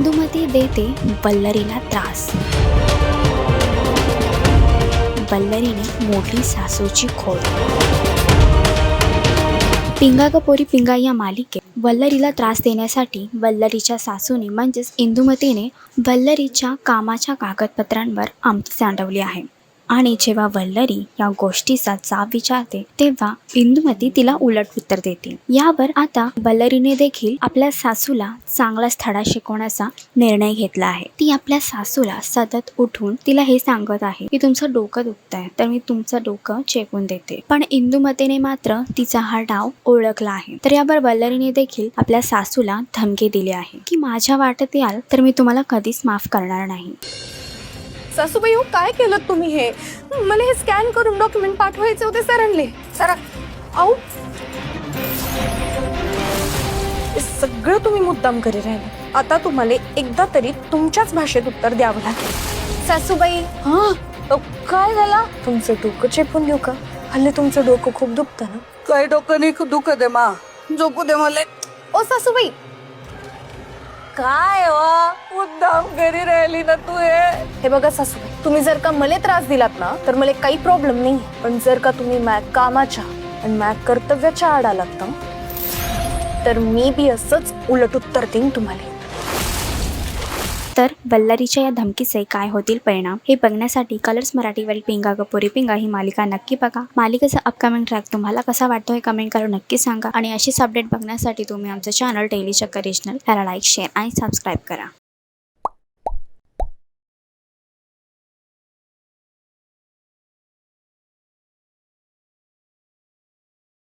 इंदुमती देते बल्लरीला त्रास. बल्लरीने मोठी सासूची खोड. पिंगा ग पोरी पिंगा या मालिकेत बल्लरीला त्रास देण्यासाठी वल्लरीच्या सासूने म्हणजेच इंदुमतीने बल्लरीच्या कामाच्या कागदपत्रांवर आमची सांडवली आहे. आणि जेव्हा वल्लरी या गोष्टीचा जाब विचारते तेव्हा इंदुमती तिला उलट उत्तर देते. यावर आता वल्लरीने देखील आपल्या सासूला चांगलाच धडा शिकवण्याचा निर्णय घेतला आहे. ती आपल्या सासूला सतत उठून तिला हे सांगत आहे की तुमचं डोकं दुखत आहे तर मी तुमचं डोकं चेकून देते. पण इंदुमतीने मात्र तिचा हा डाव ओळखला आहे. तर यावर वल्लरीने देखील आपल्या सासूला धमकी दिली आहे की माझ्या वाटत याल तर मी तुम्हाला कधीच माफ करणार नाही. सासूबाई हो काय केलं तुम्ही हे? मला हे स्कॅन करून डॉक्युमेंट पाठवायचे होते सरांले. सरा आऊ. हे सगळं तुम्ही मुद्दाम करी राहिले. आता तुम्हाला एकदा तरी तुमच्याच भाषेत उत्तर द्यावं लागेल. सासूबाई हा? काय झाला? तुमचं डोकं चेपून देऊ का? हल्ली तुमचं डोकं खूप दुखतं ना? काही डोकं नाही दुखत आहे मा. झोपू दे मला. ओ सासूबाई. काय हो? मुद्दाम करी राहिली ना तू हे. हे बघा सासूबाई तुम्ही जर का मला त्रास दिलात ना तर मला काही प्रॉब्लेम नाही पण जर का तुम्ही मॅक कामाच्या आणि मॅक कर्तव्याच्या आड आलात ना तर मी बी असंच उलट उत्तर देईन तुम्हाला. तर वल्लरीच्या या धमकीचे काय होतील परिणाम हे बघण्यासाठी कलर्स मराठीवरील पिंगा गपोरी पिंगा ही मालिका नक्की बघा. मालिकेचा अपकमिंग ट्रॅक तुम्हाला कसा वाटतो हे कमेंट करून नक्की सांगा. आणि अशीच अपडेट बघण्यासाठी तुम्ही आमचं चॅनल डेली चक्कर रिजनल याला लाईक शेअर आणि सबस्क्राईब करा.